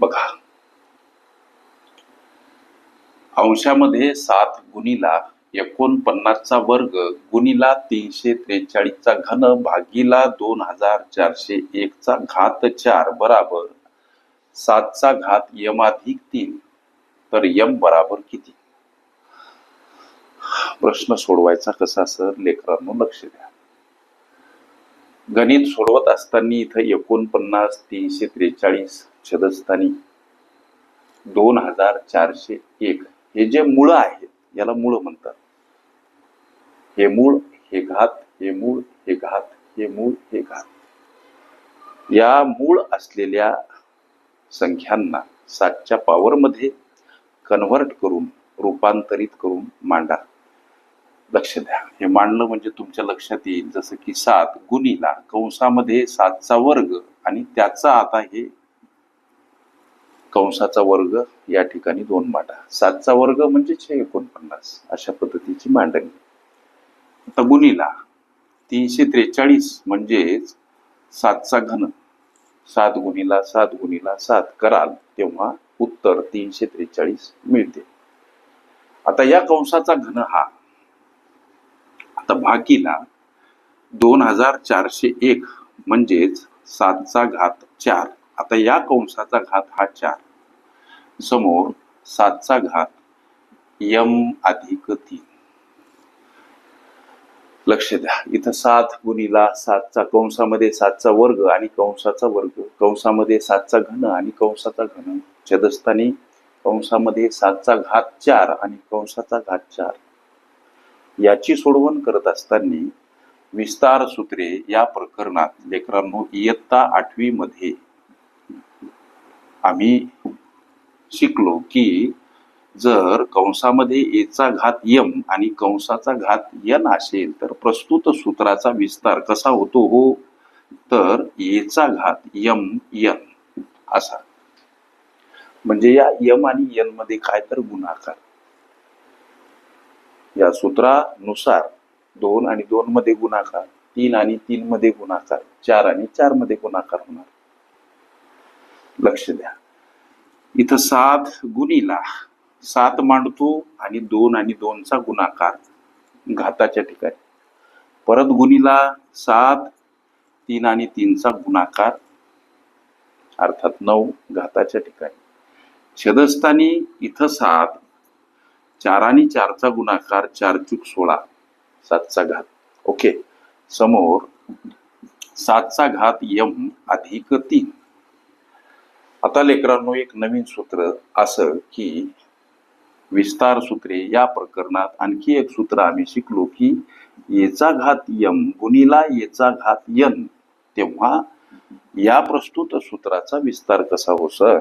बघा. अंशामध्ये सात गुणीला एकोणपन्नासचा वर्ग गुणीला तीनशे त्रेचाळीसचा घन भागीला दोन हजार चारशे एकचा घात चार बराबर. सातचा घात यम अधिक तीन तर यम बराबर किती? प्रश्न सोडवायचा कसा सर? लेकरांनो लक्ष द्या. गणित सोडवत असताना इथं एकोणपन्नास तीनशे त्रेचाळीस छदस्थानी. दोन हजार चारशे एक. हे जे मुळ आहेत याला मुळं म्हणतात. हे मूळ हे घात हे मूळ हे घात हे मूळ हे घात. या मूळ असलेल्या संख्यांना सातच्या पॉवरमध्ये कन्व्हर्ट करून रूपांतरित करून मांडा. लक्ष द्या. हे मांडलं म्हणजे तुमच्या लक्षात येईल. जसं की सात गुणीला कंसामध्ये सातचा वर्ग आणि त्याचा आता हे कंसाचा वर्ग या ठिकाणी दोन मांडा. सातचा वर्ग म्हणजे छे एकोणपन्नास अशा पद्धतीची मांडणी. आता गुणीला तीनशे त्रेचाळीस म्हणजेच सातचा घन. सात गुणीला सात गुणीला सात कराल तेव्हा उत्तर तीनशे त्रेचाळीस मिळते. आता या कंसाचा घन हा. आता भाकीला दोन हजार चारशे एक म्हणजेच सातचा घात चार. आता या कंसाचा घात हा चार. समोर सातचा घात यम अधिक तीन. लक्ष द्या. इथं सात गुणीला सातचा कंसामध्ये सातचा वर्ग आणि कंसाचा वर्ग. कंसामध्ये सातचा घन आणि कंसाचा घन. छदस्थानी कंसामध्ये सातचा घात चार आणि कंसाचा घात चार. याची सोडवण करत असताना विस्तार सूत्रे या प्रकरणात लेकरांनो इयत्ता आठवी मध्ये आम्ही शिकलो की जर कंसामध्ये एचा घात यम आणि कंसाचा घात यन असेल तर प्रस्तुत सूत्राचा विस्तार कसा होतो हो? तर एचा घात यम यन असा. म्हणजे या यम आणि यनमध्ये काय तर गुणाकार. या सूत्रानुसार दोन आणि दोन मध्ये गुणाकार तीन आणि तीन मध्ये गुणाकार चार आणि चारमध्ये गुणाकार होणार. लक्ष द्या. इथं सात गुणीला सात मांडतो आणि दोन आणि दोनचा गुणाकार घाताच्या ठिकाणी. परत गुणीला सात तीन आणि तीनचा गुणाकार अर्थात नऊ घाताच्या ठिकाणी. छेदस्थानी इथं सात चार आणि चारचा गुणाकार चार चूक सोळा सातचा घात. ओके. समोर सातचा घात यम अधिक तीन. आता लेकरांनो एक नवीन सूत्र असं की विस्तार सूत्रे या प्रकरणात आणखी एक सूत्र आम्ही शिकलो की येचा घात यम गुणीला येचा घात यन. तेव्हा या प्रस्तुत सूत्राचा विस्तार कसा हो सर?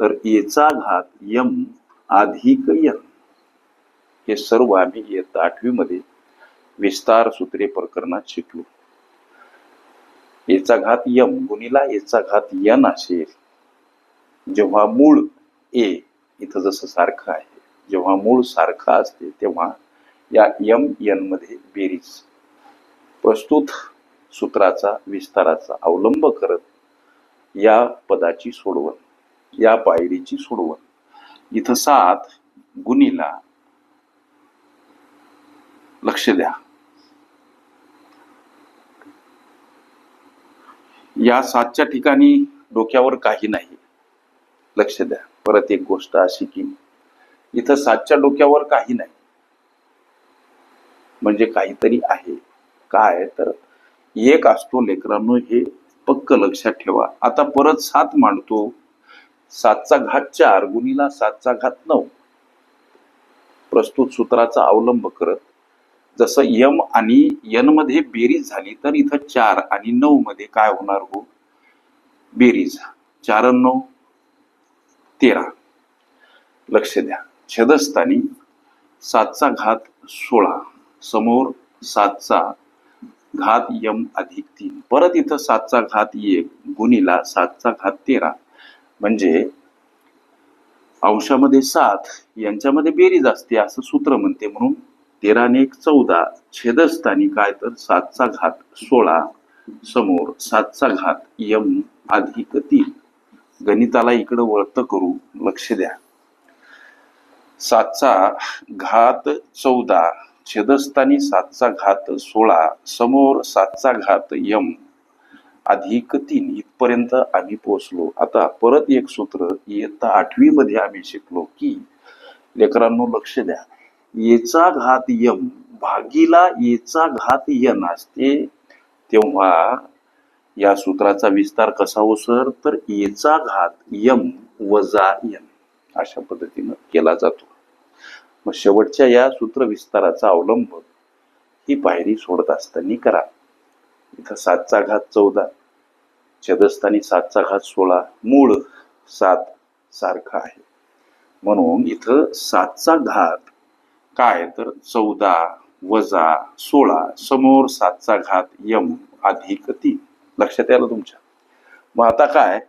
तर येचा घात यम अधिक यन. हे सर्व आम्ही इयत्ता आठवी मध्ये विस्तार सूत्रे प्रकरणात शिकलो. येचा घात यम गुणीला येचा घात यन असेल. जेव्हा मूळ ए इथं जसं सारखं आहे जेव्हा मूळ सारखं असते तेव्हा या यम यनमध्ये बेरीज. प्रस्तुत सूत्राचा विस्ताराचा अवलंब करत या पदाची सोडवण या पायरीची सोडवण. इथं सात गुणीला लक्ष द्या. या सातच्या ठिकाणी डोक्यावर काही नाही. लक्ष द्या. परत एक गोष्ट अशी की इथं सातच्या डोक्यावर काही नाही. म्हणजे काहीतरी आहे. काय? तर एक असतो लेकरांनो हे पक्क लक्षात ठेवा. आता परत सात मांडतो. सातचा घात चार गुणीला सातचा घात नऊ. प्रस्तुत सूत्राचा अवलंब करत जसं यम आणि यनमध्ये बेरीज झाली तर इथं चार आणि नऊ मध्ये काय होणार हो? बेरीज. चार नऊ. तेरा. लक्ष द्या. छेदस्थानी सातचा घात सोळा. समोर सातचा घात यम अधिक तीन. परत इथं सातचा घात एक. गुणीला सातचा घात तेरा. म्हणजे अंशामध्ये सात यांच्यामध्ये बेरीज असते असं सूत्र म्हणते. म्हणून तेराने एक चौदा. छेदस्थानी काय तर सातचा घात सोळा. समोर सातचा घात यम अधिक तीन. गणिताला इकडं वळत करू लक्ष द्या. सातचा घात चौदा छेदस्थानी सातचा घात सोळा समोर सातचा घात यम अधिक तीन इथपर्यंत आम्ही पोहोचलो. आता परत एक सूत्र इयत्ता आठवी मध्ये आम्ही शिकलो की लेकरांनो लक्ष द्या. येचा घात यम भागीला येचा घात यन असते तेव्हा या सूत्राचा विस्तार कसा हो सर? तर येचा घात यम वजा यम अशा पद्धतीनं केला जातो. मग शेवटच्या या सूत्र विस्ताराचा अवलंब ही पायरी सोडत असताना करा. इथं सातचा घात चौदा छेदस्थानी सातचा घात सोळा मूळ सात सारखा आहे. म्हणून इथं सातचा घात काय? तर चौदा वजा सोळा समोर सातचा घात यम अधिक तीन. लक्षात आलं तुमच्या. मग आता काय?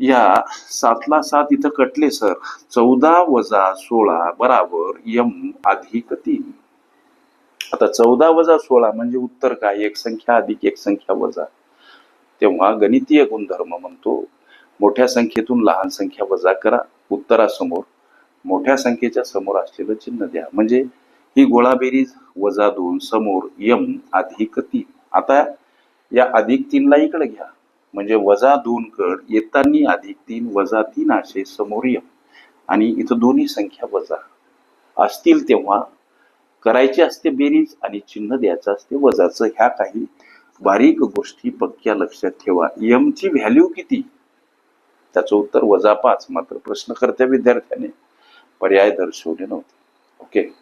या सातला सात इथं कटले सर. चौदा वजा सोळा बराबर यम अधिक तीन. आता चौदा वजा सोळा म्हणजे उत्तर काय? एक संख्या अधिक एक संख्या वजा. तेव्हा गणितीय गुणधर्म म्हणतो मोठ्या संख्येतून लहान संख्या वजा करा. उत्तरासमोर मोठ्या संख्येच्या समोर असलेलं चिन्ह द्या. म्हणजे ही गोळाबेरीज वजा दोन समोर यम अधिक तीन. आता या अधिक तीनला इकडे घ्या. म्हणजे वजा दोन कड येताना अधिक तीन वजा तीन असे समोर यम आणि इथं दोन्ही संख्या वजा. असतील तेव्हा करायची असते बेरीज आणि चिन्ह द्यायचं असते वजाचं. ह्या काही बारीक गोष्टी पक्क्या लक्षात ठेवा. यमची व्हॅल्यू किती? त्याचं उत्तर वजा पाच. मात्र प्रश्नकर्त्या विद्यार्थ्याने पर्याय दर्शवले नव्हते. ओके